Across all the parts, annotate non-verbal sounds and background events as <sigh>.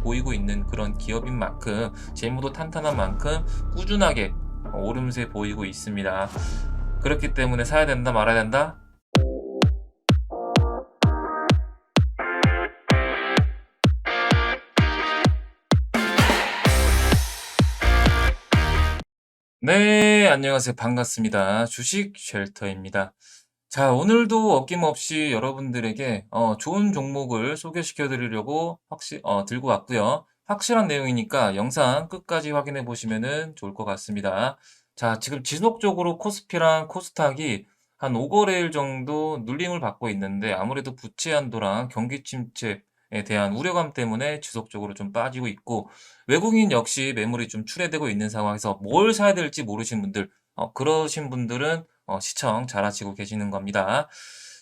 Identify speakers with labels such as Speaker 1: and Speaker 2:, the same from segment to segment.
Speaker 1: 보이고 있는 그런 기업인 만큼 재무도 탄탄한 만큼 꾸준하게 어, 오름세 보이고 있습니다. 그렇기 때문에 사야 된다 말아야 된다? 네, 안녕하세요. 반갑습니다. 주식 쉘터입니다. 자, 오늘도 어김없이 여러분들에게 어, 좋은 종목을 소개시켜 드리려고 확실, 어, 들고 왔고요. 확실한 내용이니까 영상 끝까지 확인해 보시면 좋을 것 같습니다. 자, 지금 지속적으로 코스피랑 코스닥이 한 5거래일 정도 눌림을 받고 있는데 아무래도 부채 한도랑 경기 침체 에 대한 우려감 때문에 지속적으로 좀 빠지고 있고 외국인 역시 매물이 좀 출회되고 있는 상황에서 뭘 사야 될지 모르신 분들, 어, 그러신 분들은 어, 시청 잘 하시고 계시는 겁니다.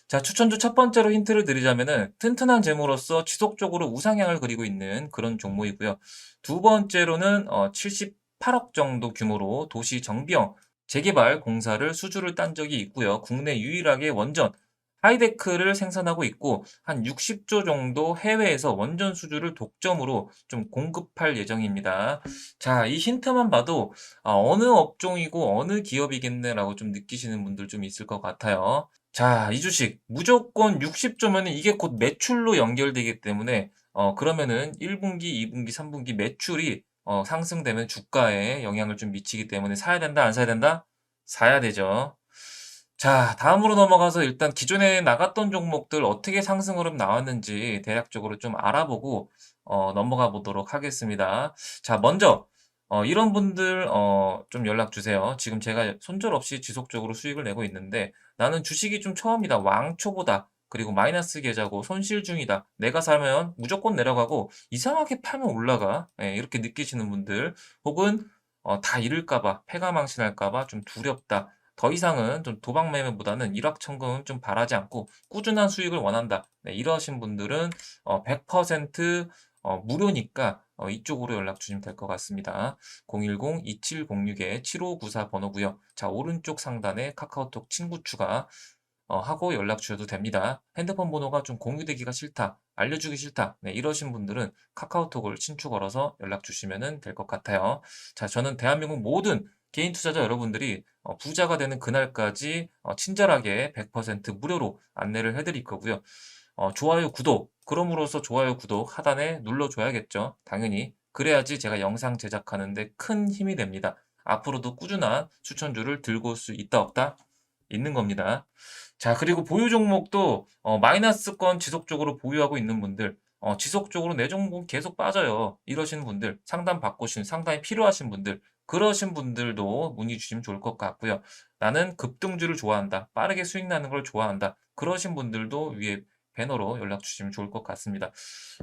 Speaker 1: 자, 추천주 첫 번째로 힌트를 드리자면은 튼튼한 재무로서 지속적으로 우상향을 그리고 있는 그런 종목이고요. 두 번째로는 어, 78억 정도 규모로 도시 정비형 재개발 공사를 수주를 딴 적이 있고요. 국내 유일하게 원전 하이데크를 생산하고 있고 한 60조 정도 해외에서 원전 수주를 독점으로 좀 공급할 예정입니다. 자, 이 힌트만 봐도 아, 어느 업종이고 어느 기업이겠네라고 좀 느끼시는 분들 좀 있을 것 같아요. 자, 이 주식 무조건 60조면은 이게 곧 매출로 연결되기 때문에 어, 그러면은 1분기, 2분기, 3분기 매출이 어, 상승되면 주가에 영향을 좀 미치기 때문에 사야 된다, 안 사야 된다? 사야 되죠. 자, 다음으로 넘어가서 일단 기존에 나갔던 종목들 어떻게 상승 흐름 나왔는지 대략적으로 좀 알아보고 어, 넘어가 보도록 하겠습니다. 자, 먼저 어, 이런 분들 어, 좀 연락 주세요. 지금 제가 손절 없이 지속적으로 수익을 내고 있는데 나는 주식이 좀 처음이다. 왕초보다. 그리고 마이너스 계좌고 손실 중이다. 내가 사면 무조건 내려가고 이상하게 팔면 올라가. 예, 이렇게 느끼시는 분들 혹은 어, 다 잃을까봐 패가망신할까봐 좀 두렵다. 더 이상은 좀 도박 매매보다는 일확천금 좀 바라지 않고 꾸준한 수익을 원한다. 네, 이러신 분들은 어, 100% 어, 무료니까 어, 이쪽으로 연락 주시면 될 것 같습니다. 010-2706-7594 번호고요. 자, 오른쪽 상단에 카카오톡 친구 추가 어, 하고 연락 주셔도 됩니다. 핸드폰 번호가 좀 공유되기가 싫다, 알려주기 싫다, 네, 이러신 분들은 카카오톡을 친추 걸어서 연락 주시면 될 것 같아요. 자, 저는 대한민국 모든 개인 투자자 여러분들이 어, 부자가 되는 그날까지 어, 친절하게 100% 무료로 안내를 해드릴 거고요. 어, 좋아요, 구독. 그럼으로써 좋아요, 구독 하단에 눌러줘야겠죠. 당연히. 그래야지 제가 영상 제작하는데 큰 힘이 됩니다. 앞으로도 꾸준한 추천주를 들고 올 수 있다 없다? 있는 겁니다. 자, 그리고 보유 종목도 어, 마이너스권 지속적으로 보유하고 있는 분들, 어, 지속적으로 내 종목 계속 빠져요. 이러시는 분들, 상담 받고 싶은 상담이 필요하신 분들, 그러신 분들도 문의 주시면 좋을 것 같고요. 나는 급등주를 좋아한다. 빠르게 수익 나는 걸 좋아한다. 그러신 분들도 위에 배너로 연락 주시면 좋을 것 같습니다.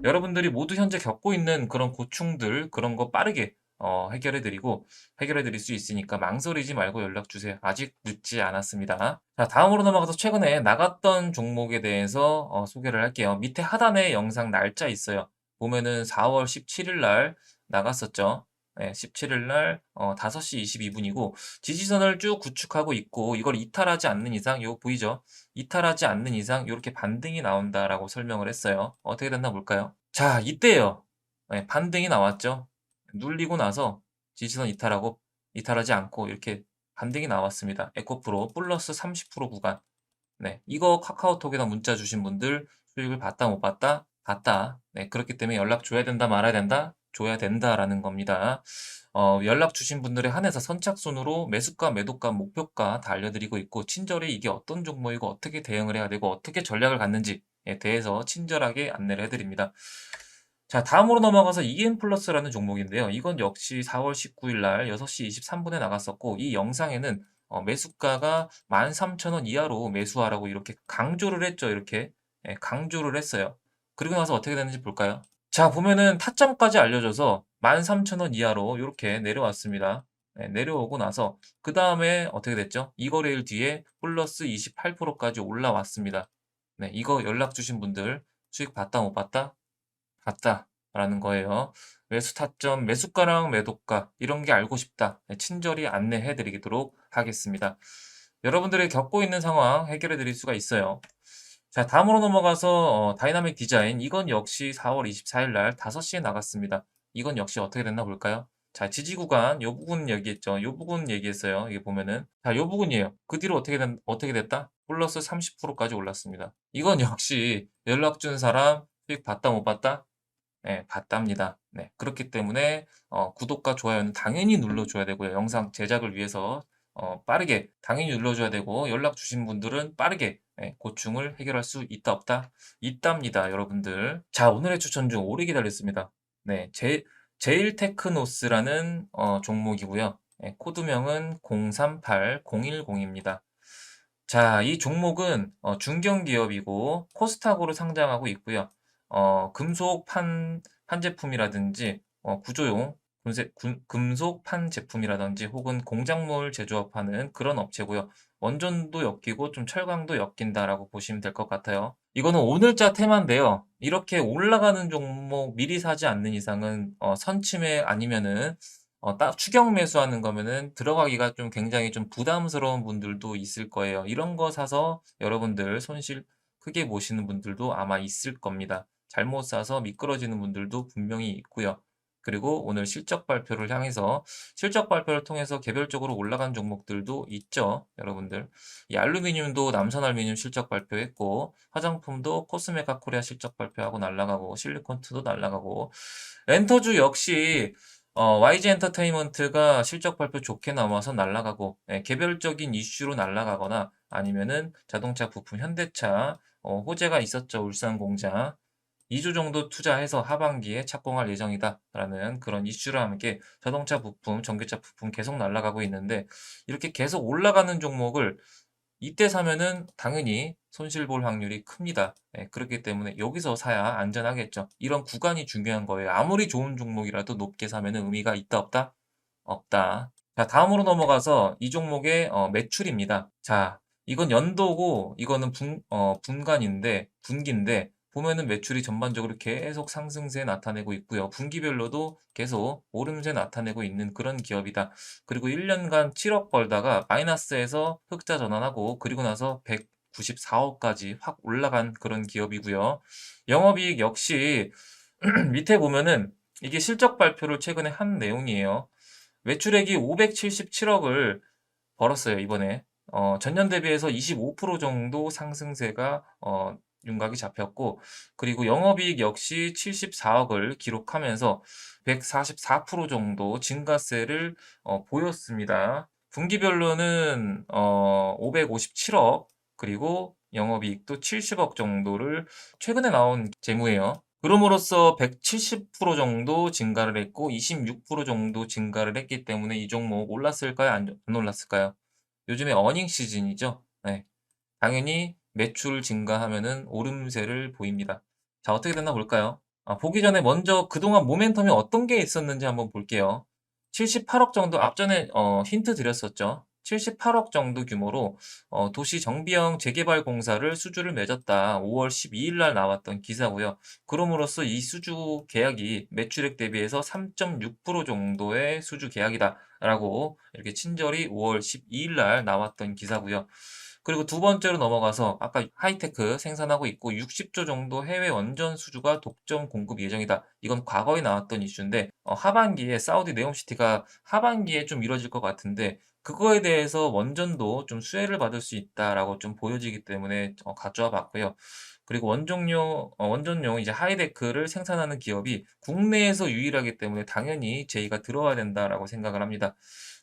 Speaker 1: 여러분들이 모두 현재 겪고 있는 그런 고충들, 그런 거 빠르게 어, 해결해 드리고 해결해 드릴 수 있으니까 망설이지 말고 연락 주세요. 아직 늦지 않았습니다. 자, 다음으로 넘어가서 최근에 나갔던 종목에 대해서 어, 소개를 할게요. 밑에 하단에 영상 날짜 있어요. 보면은 4월 17일 날 나갔었죠. 네, 17일 날 어, 5시 22분이고 지지선을 쭉 구축하고 있고 이걸 이탈하지 않는 이상 이거 보이죠? 이탈하지 않는 이상 이렇게 반등이 나온다라고 설명을 했어요. 어떻게 됐나 볼까요? 자, 이때요. 네, 반등이 나왔죠. 눌리고 나서 지지선 이탈하고 이탈하지 않고 이렇게 반등이 나왔습니다. 에코프로 플러스 30% 구간. 네, 이거 카카오톡에다 문자 주신 분들 수익을 받다 못 받다? 받다. 네, 그렇기 때문에 연락 줘야 된다 말아야 된다? 줘야 된다라는 겁니다. 어, 연락 주신 분들에 한해서 선착순으로 매수가, 매도가, 목표가 다 알려드리고 있고 친절히 이게 어떤 종목이고 어떻게 대응을 해야 되고 어떻게 전략을 갖는지에 대해서 친절하게 안내를 해드립니다. 자, 다음으로 넘어가서 EM 플러스라는 종목인데요. 이건 역시 4월 19일 날 6시 23분에 나갔었고 이 영상에는 어, 매수가가 13,000원 이하로 매수하라고 이렇게 강조를 했죠. 이렇게 예, 강조를 했어요. 그리고 나서 어떻게 됐는지 볼까요? 자, 보면은 타점까지 알려줘서 13,000원 이하로 이렇게 내려왔습니다. 네, 내려오고 나서 그 다음에 어떻게 됐죠? 이 거래일 뒤에 플러스 28%까지 올라왔습니다. 네, 이거 연락 주신 분들 수익 봤다 못 봤다? 봤다 라는 거예요. 매수 타점, 매수가랑 매도가 이런 게 알고 싶다. 네, 친절히 안내해 드리도록 하겠습니다. 여러분들이 겪고 있는 상황 해결해 드릴 수가 있어요. 자, 다음으로 넘어가서 어, 다이나믹 디자인 이건 역시 4월 24일 날 5시에 나갔습니다. 이건 역시 어떻게 됐나 볼까요? 자, 지지 구간 요 부분 얘기했죠. 요 부분 얘기했어요. 이게 보면은 자, 요 부분이에요. 그 뒤로 어떻게 된 어떻게 됐다? 플러스 30%까지 올랐습니다. 이건 <laughs> 역시 연락 준 사람 수익 봤다 못 봤다? 네, 봤답니다. 네, 그렇기 때문에 어, 구독과 좋아요는 당연히 눌러줘야 되고요. 영상 제작을 위해서 어, 빠르게 당연히 눌러줘야 되고 연락 주신 분들은 빠르게 예, 고충을 해결할 수 있다 없다? 있답니다, 여러분들. 자, 오늘의 추천 중 오래 기다렸습니다. 네, 제, 제일 테크노스라는 어, 종목이고요. 예, 코드명은 038010입니다. 자, 이 종목은 어, 중견기업이고 코스닥으로 상장하고 있고요. 어, 금속 판, 판 제품이라든지 어, 구조용 금속 판 제품이라든지 혹은 공작물 제조업하는 그런 업체고요. 원전도 엮이고 좀 철강도 엮인다라고 보시면 될 것 같아요. 이거는 오늘자 테마인데요. 이렇게 올라가는 종목 미리 사지 않는 이상은 어, 선침해 아니면은 어, 딱 추격 매수하는 거면은 들어가기가 좀 굉장히 좀 부담스러운 분들도 있을 거예요. 이런 거 사서 여러분들 손실 크게 보시는 분들도 아마 있을 겁니다. 잘못 사서 미끄러지는 분들도 분명히 있고요. 그리고 오늘 실적 발표를 향해서 실적 발표를 통해서 개별적으로 올라간 종목들도 있죠, 여러분들. 이 알루미늄도 남선알루미늄 실적 발표했고 화장품도 코스메카 코리아 실적 발표하고 날라가고 실리콘트도 날라가고 엔터주 역시 어, YG 엔터테인먼트가 실적 발표 좋게 나와서 날라가고 예, 개별적인 이슈로 날라가거나 아니면은 자동차 부품 현대차 어, 호재가 있었죠 울산 공장 2주 정도 투자해서 하반기에 착공할 예정이다 라는 그런 이슈와 함께 자동차 부품, 전기차 부품 계속 날아가고 있는데 이렇게 계속 올라가는 종목을 이때 사면은 당연히 손실 볼 확률이 큽니다. 예, 그렇기 때문에 여기서 사야 안전하겠죠. 이런 구간이 중요한 거예요. 아무리 좋은 종목이라도 높게 사면은 의미가 있다 없다? 없다. 자, 다음으로 넘어가서 이 종목의 어, 매출입니다. 자, 이건 연도고 이거는 분, 어, 분간인데 분기인데 보면은 매출이 전반적으로 계속 상승세 나타내고 있고요. 분기별로도 계속 오름세 나타내고 있는 그런 기업이다. 그리고 1년간 7억 벌다가 마이너스에서 흑자 전환하고 그리고 나서 194억까지 확 올라간 그런 기업이고요. 영업이익 역시 <clears throat> 밑에 보면은 이게 실적 발표를 최근에 한 내용이에요. 매출액이 577억을 벌었어요, 이번에. 어, 전년 대비해서 25% 정도 상승세가 어, 윤곽이 잡혔고 그리고 영업이익 역시 74억을 기록하면서 144% 정도 증가세를 어, 보였습니다. 분기별로는 어, 557억 그리고 영업이익도 70억 정도를 최근에 나온 재무예요. 그럼으로써 170% 정도 증가를 했고 26% 정도 증가를 했기 때문에 이 종목 올랐을까요? 안, 안 올랐을까요? 요즘에 어닝 시즌이죠. 네. 당연히 매출 증가하면은 오름세를 보입니다. 자, 어떻게 됐나 볼까요? 아, 보기 전에 먼저 그동안 모멘텀이 어떤 게 있었는지 한번 볼게요. 78억 정도 앞전에 어, 힌트 드렸었죠. 78억 정도 규모로 어, 도시 정비형 재개발 공사를 수주를 맺었다. 5월 12일 날 나왔던 기사고요. 그럼으로써 이 수주 계약이 매출액 대비해서 3.6% 정도의 수주 계약이다라고 이렇게 친절히 5월 12일 날 나왔던 기사고요. 그리고 두 번째로 넘어가서 아까 하이테크 생산하고 있고 60조 정도 해외 원전 수주가 독점 공급 예정이다. 이건 과거에 나왔던 이슈인데 어, 하반기에 사우디 네옴시티가 하반기에 좀 이뤄질 것 같은데 그거에 대해서 원전도 좀 수혜를 받을 수 있다라고 좀 보여지기 때문에 어, 가져와 봤고요. 그리고 원종용, 어, 원전용 이제 하이데크를 생산하는 기업이 국내에서 유일하기 때문에 당연히 제의가 들어와야 된다라고 생각을 합니다.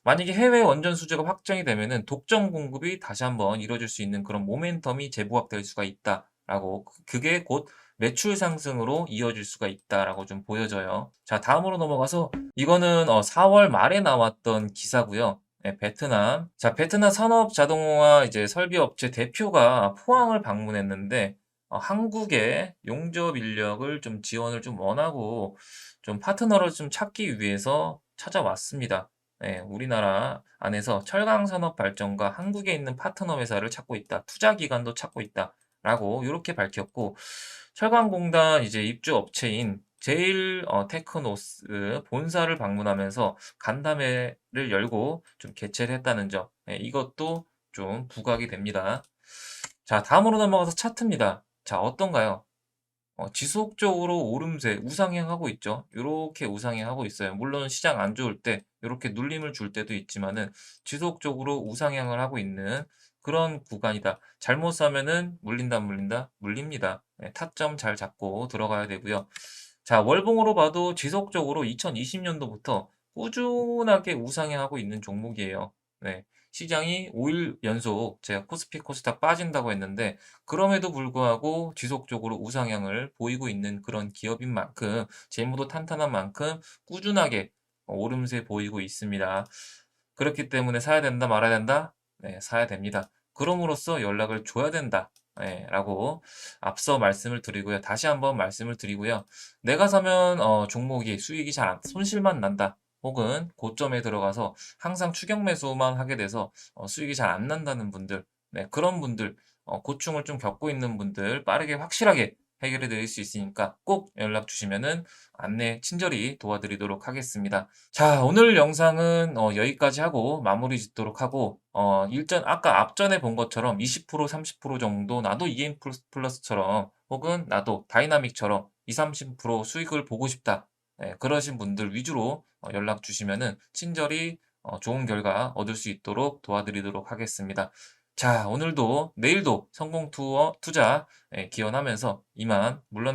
Speaker 1: 만약에 해외 원전 수주가 확정이 되면은 독점 공급이 다시 한번 이루어질 수 있는 그런 모멘텀이 재부각될 수가 있다라고 그- 그게 곧 매출 상승으로 이어질 수가 있다라고 좀 보여져요. 자, 다음으로 넘어가서 이거는 어, 4월 말에 나왔던 기사고요. 네, 베트남. 자, 베트남 산업 자동화 이제 설비 업체 대표가 포항을 방문했는데 어, 한국의 용접 인력을 좀 지원을 좀 원하고 좀 파트너를 좀 찾기 위해서 찾아왔습니다. 네, 우리나라 안에서 철강 산업 발전과 한국에 있는 파트너 회사를 찾고 있다. 투자 기관도 찾고 있다 라고 이렇게 밝혔고 철강공단 이제 입주 업체인 제일 어, 테크노스 본사를 방문하면서 간담회를 열고 좀 개최를 했다는 점 네, 이것도 좀 부각이 됩니다. 자, 다음으로 넘어가서 차트입니다. 자, 어떤가요? 어, 지속적으로 오름세 우상향하고 있죠. 요렇게 우상향하고 있어요. 물론 시장 안 좋을 때 요렇게 눌림을 줄 때도 있지만은 지속적으로 우상향을 하고 있는 그런 구간이다. 잘못 사면은 물린다 물린다 물립니다. 네, 타점 잘 잡고 들어가야 되고요. 자, 월봉으로 봐도 지속적으로 2020년도부터 꾸준하게 우상향하고 있는 종목이에요. 네. 시장이 5일 연속 제가 코스피 코스닥 빠진다고 했는데 그럼에도 불구하고 지속적으로 우상향을 보이고 있는 그런 기업인 만큼 재무도 탄탄한 만큼 꾸준하게 오름세 보이고 있습니다. 그렇기 때문에 사야 된다 말아야 된다? 네, 사야 됩니다. 그럼으로써 연락을 줘야 된다. 예, 라고 앞서 말씀을 드리고요. 다시 한번 말씀을 드리고요. 내가 사면 어, 종목이 수익이 잘 안, 손실만 난다. 혹은 고점에 들어가서 항상 추격 매수만 하게 돼서 어, 수익이 잘 안 난다는 분들, 네, 그런 분들, 어, 고충을 좀 겪고 있는 분들 빠르게 확실하게 해결해 드릴 수 있으니까 꼭 연락 주시면은 안내 친절히 도와드리도록 하겠습니다. 자, 오늘 영상은 어, 여기까지 하고 마무리 짓도록 하고 어, 일전 아까 앞전에 본 것처럼 20% 30% 정도 나도 EM 플러스처럼 혹은 나도 다이나믹처럼 20, 30% 수익을 보고 싶다. 네, 그러신 분들 위주로 어, 연락 주시면은 친절히 어, 좋은 결과 얻을 수 있도록 도와드리도록 하겠습니다. 자, 오늘도 내일도 성공 투어 투자 예, 기원하면서 이만 물러나